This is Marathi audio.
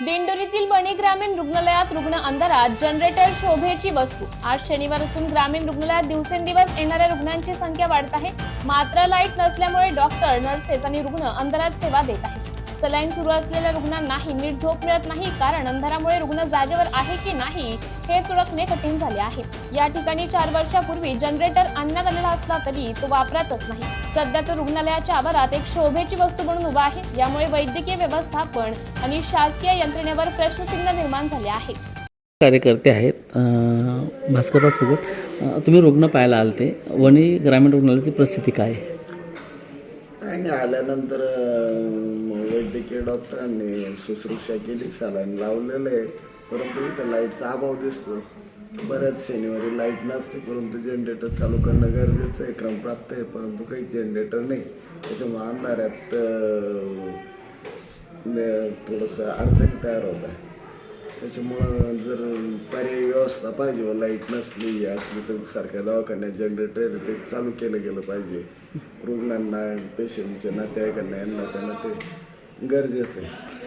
दिंडोरीतील बणी ग्रामीण रुग्णालयात रुग्ण अंधारात जनरेटर शोभेची वस्तू. आज शनिवार असून ग्रामीण रुग्णालयात दिवसेंदिवस येणाऱ्या रुग्णांची संख्या वाढत आहे. मात्र लाइट नसल्यामुळे डॉक्टर नर्सेस आणि रुग्ण अंधारात सेवा देत आहेत. सलाईन सुरू असलेल्या रुग्णांनाही नीट झोप मिळत नाही कारण अंधारामुळे रुग्ण जागेवर आहे की नाही हे ओळखणे कठीण झाले आहे. या ठिकाणी चार वर्षापूर्वी जनरेटर आणण्यात आलेला असला तरी तो वापरातच नाही. सध्या तो रुग्णालयाच्या आवारात एक शोभेची वस्तू म्हणून उभा आहे. यामुळे वैद्यकीय व्यवस्थापन आणि शासकीय यंत्रणेवर प्रश्नचिन्ह निर्माण झाले आहे. कार्यकर्ते आहेत भास्करराव फुगट. तुम्ही रुग्ण पाहायला आलते. वणी ग्रामीण रुग्णालयाची परिस्थिती काय आहे? काय नाही आल्यानंतर वैद्यकीय डॉक्टरांनी शुश्रूषा केली सलाईन लावलेलं आहे. परंतु इथं लाईटचा अभाव दिसतो. बऱ्याच शनिवारी लाइट नसते परंतु जनरेटर चालू करणं गरजेचं आहे क्रमप्राप्त आहे परंतु काही जनरेटर नाही. त्याच्यामुळे अंधाऱ्यात थोडंसं अडचणी तयार होत आहे. त्याच्यामुळं जर पर्यायी व्यवस्था पाहिजे व लाइट नसली असली तर सारख्या दवाखान्यात जनरेटर ते चालू केलं गेलं पाहिजे. रुग्णांना पेशंटच्या नातेवाईकांना यांना त्यांना ते गरजेचं आहे.